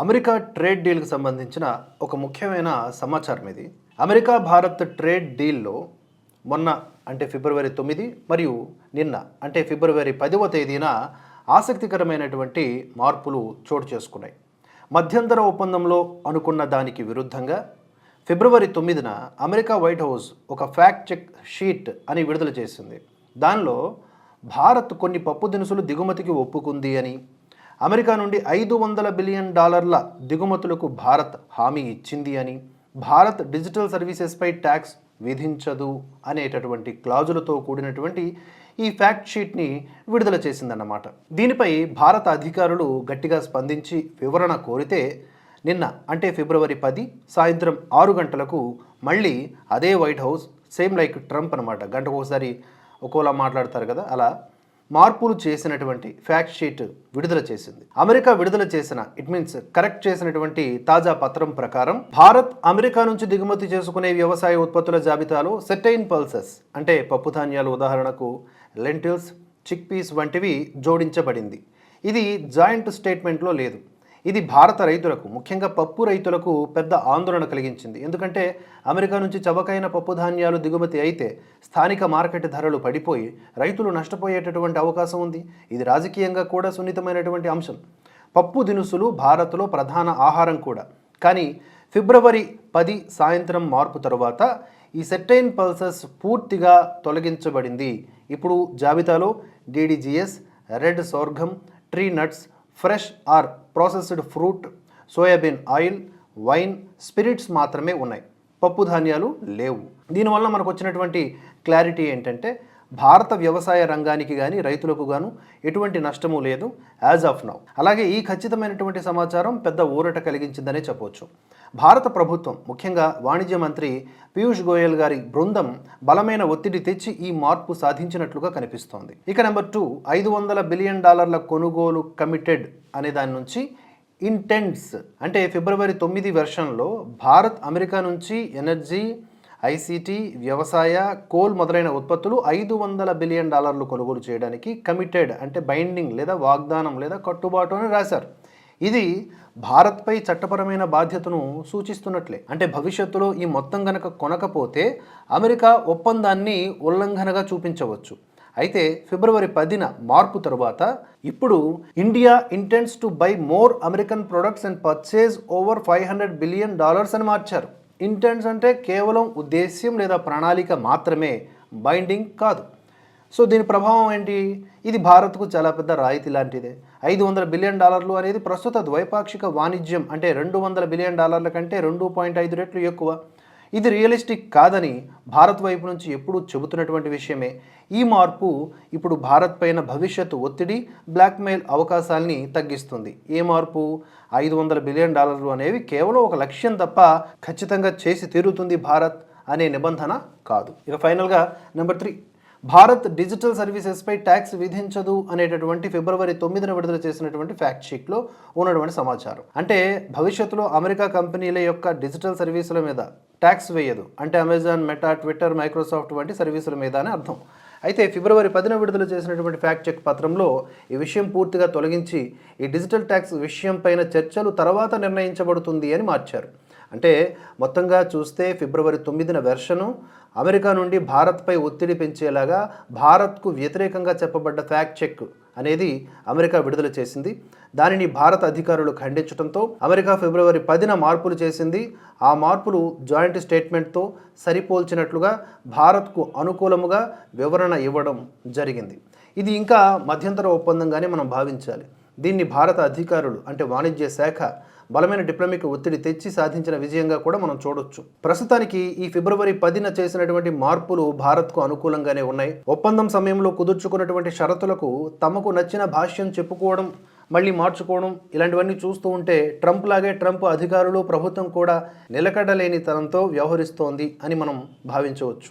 America trade డీల్కి సంబంధించిన ఒక ముఖ్యమైన సమాచారం ఇది. అమెరికా భారత్ ట్రేడ్ డీల్లో మొన్న అంటే ఫిబ్రవరి తొమ్మిది మరియు నిన్న అంటే ఫిబ్రవరి పదవ తేదీన ఆసక్తికరమైనటువంటి మార్పులు చోటు చేసుకున్నాయి. మధ్యంతర ఒప్పందంలో అనుకున్న దానికి విరుద్ధంగా ఫిబ్రవరి తొమ్మిదిన అమెరికా వైట్ హౌస్ ఒక ఫ్యాక్ట్ చెక్ షీట్ అని విడుదల చేసింది. దానిలో భారత్ కొన్ని పప్పు దినుసులు దిగుమతికి ఒప్పుకుంది అని అమెరికా నుండి ఐదు వందల బిలియన్ డాలర్ల దిగుమతులకు భారత్ హామీ ఇచ్చింది అని భారత్ డిజిటల్ సర్వీసెస్పై ట్యాక్స్ విధించదు అనేటటువంటి క్లాజులతో కూడినటువంటి ఈ ఫ్యాక్ట్ షీట్ని విడుదల చేసిందన్నమాట. దీనిపై భారత అధికారులు గట్టిగా స్పందించి వివరణ కోరితే నిన్న అంటే ఫిబ్రవరి పది సాయంత్రం ఆరు గంటలకు మళ్ళీ అదే White House same like Trump అనమాట గంటకు ఒకసారి ఒక్కోలా మాట్లాడతారు కదా అలా మార్పులు చేసినటువంటి ఫ్యాక్ట్ షీట్ విడుదల చేసింది. అమెరికా విడుదల చేసిన ఇట్ మీన్స్ కరెక్ట్ చేసినటువంటి తాజా పత్రం ప్రకారం భారత్ అమెరికా నుంచి దిగుమతి చేసుకునే వ్యవసాయ ఉత్పత్తుల జాబితాలో సెటైన్ పల్సెస్ అంటే పప్పు ధాన్యాలు ఉదాహరణకు లెంటిల్స్ చిక్ పీస్ వంటివి జోడించబడింది. ఇది జాయింట్ స్టేట్మెంట్లో లేదు. ఇది భారత రైతులకు ముఖ్యంగా పప్పు రైతులకు పెద్ద ఆందోళన కలిగించింది. ఎందుకంటే అమెరికా నుంచి చవకైన పప్పు ధాన్యాలు దిగుమతి అయితే స్థానిక మార్కెట్ ధరలు పడిపోయి రైతులు నష్టపోయేటటువంటి అవకాశం ఉంది. ఇది రాజకీయంగా కూడా సున్నితమైనటువంటి అంశం. పప్పు దినుసులు భారత్లో ప్రధాన ఆహారం కూడా. కానీ ఫిబ్రవరి పది సాయంత్రం మార్పు తరువాత ఈ సెట్టైన్ పల్సెస్ పూర్తిగా తొలగించబడింది. ఇప్పుడు జాబితాలో DDGS red sorghum tree nuts fresh or processed fruit soybean oil wine spirits మాత్రమే ఉన్నాయి. పప్పు ధాన్యాలు లేవు. దీనివల్ల మనకు వచ్చినటువంటి క్లారిటీ ఏంటంటే భారత వ్యవసాయ రంగానికి కానీ రైతులకు గాను ఎటువంటి నష్టము లేదు యాజ్ ఆఫ్ నౌ అలాగే ఈ ఖచ్చితమైనటువంటి సమాచారం పెద్ద ఊరట కలిగించిందనే చెప్పవచ్చు భారత ప్రభుత్వం ముఖ్యంగా వాణిజ్య మంత్రి పీయూష్ గోయల్ గారి బృందం బలమైన ఒత్తిడి తెచ్చి ఈ మార్పు సాధించినట్లుగా కనిపిస్తోంది. ఇక నెంబర్ టూ ఐదు వందల బిలియన్ డాలర్ల కొనుగోలు కమిటెడ్ అనే దాని నుంచి ఇంటెండ్స్ అంటే ఫిబ్రవరి తొమ్మిది వెర్షన్లో భారత్ అమెరికా నుంచి ఎనర్జీ ఐసీటీ వ్యవసాయ కోల్ మొదలైన ఉత్పత్తులు ఐదు వందల బిలియన్ డాలర్లు కొనుగోలు చేయడానికి కమిటెడ్ అంటే బైండింగ్ లేదా వాగ్దానం లేదా కట్టుబాటు అని రాశారు. ఇది భారత్పై చట్టపరమైన బాధ్యతను సూచిస్తున్నట్లే. అంటే భవిష్యత్తులో ఈ మొత్తం గనక కొనకపోతే అమెరికా ఒప్పందాన్ని ఉల్లంఘనగా చూపించవచ్చు. అయితే ఫిబ్రవరి పదిన మార్పు తరువాత ఇప్పుడు India intends to buy more American products and purchase over five hundred billion dollars అని మార్చారు. ఇంటెన్స్ అంటే కేవలం ఉద్దేశ్యం లేదా ప్రణాళిక మాత్రమే బైండింగ్ కాదు. సో దీని ప్రభావం ఏంటి? ఇది భారత్కు చాలా పెద్ద రాయితీ లాంటిదే. ఐదు వందల బిలియన్ డాలర్లు అనేది ప్రస్తుత ద్వైపాక్షిక వాణిజ్యం అంటే రెండు వందల బిలియన్ డాలర్ల కంటే రెండు పాయింట్ ఐదు రెట్లు ఎక్కువ. ఇది రియలిస్టిక్ కాదని భారత్ వైపు నుంచి ఎప్పుడూ చెబుతున్నటువంటి విషయమే. ఈ మార్పు ఇప్పుడు భారత్ పైన భవిష్యత్తు ఒత్తిడి బ్లాక్మెయిల్ అవకాశాల్ని తగ్గిస్తుంది. ఏ మార్పు? ఐదు వందల బిలియన్ డాలర్లు అనేవి కేవలం ఒక లక్ష్యం తప్ప ఖచ్చితంగా చేసి తీరుతుంది భారత్ అనే నిబంధన కాదు. ఇక ఫైనల్గా నెంబర్ త్రీ. భారత్ డిజిటల్ సర్వీసెస్పై ట్యాక్స్ విధించదు అనేటటువంటి ఫిబ్రవరి తొమ్మిదిన విడుదల చేసినటువంటి ఫ్యాక్ట్ షీట్లో ఉన్నటువంటి సమాచారం. అంటే భవిష్యత్తులో అమెరికా కంపెనీల యొక్క డిజిటల్ సర్వీసుల మీద ట్యాక్స్ వేయదు. అంటే అమెజాన్ మెటా ట్విట్టర్ మైక్రోసాఫ్ట్ వంటి సర్వీసుల మీద అని అర్థం. అయితే ఫిబ్రవరి పదిన విడుదల చేసినటువంటి ఫ్యాక్ట్ చెక్ పత్రంలో ఈ విషయం పూర్తిగా తొలగించి ఈ డిజిటల్ ట్యాక్స్ విషయంపైన చర్చలు తర్వాత నిర్ణయించబడుతుంది అని మార్చారు. అంటే మొత్తంగా చూస్తే ఫిబ్రవరి తొమ్మిదిన వెర్షను అమెరికా నుండి భారత్పై ఒత్తిడి పెంచేలాగా భారత్కు వ్యతిరేకంగా చెప్పబడ్డ ఫ్యాక్ట్ చెక్ అనేది అమెరికా విడుదల చేసింది. దానిని భారత అధికారులు ఖండించడంతో అమెరికా ఫిబ్రవరి పదిన మార్పులు చేసింది. ఆ మార్పులు జాయింట్ స్టేట్మెంట్తో సరిపోల్చినట్లుగా భారత్కు అనుకూలముగా వివరణ ఇవ్వడం జరిగింది. ఇది ఇంకా మధ్యంతర ఒప్పందంగానే మనం భావించాలి. దీన్ని భారత అధికారులు అంటే వాణిజ్య శాఖ బలమైన డిప్లొమిక్ ఒత్తిడి తెచ్చి సాధించిన విజయంగా కూడా మనం చూడొచ్చు. ప్రస్తుతానికి ఈ ఫిబ్రవరి పదిన చేసినటువంటి మార్పులు భారత్కు అనుకూలంగానే ఉన్నాయి. ఒప్పందం సమయంలో కుదుర్చుకున్నటువంటి షరతులకు తమకు నచ్చిన భాష్యం చెప్పుకోవడం మళ్ళీ మార్చుకోవడం ఇలాంటివన్నీ చూస్తూ ఉంటే ట్రంప్ లాగే ట్రంప్ అధికారులు ప్రభుత్వం కూడా నిలకడలేని తనంతో వ్యవహరిస్తోంది అని మనం భావించవచ్చు.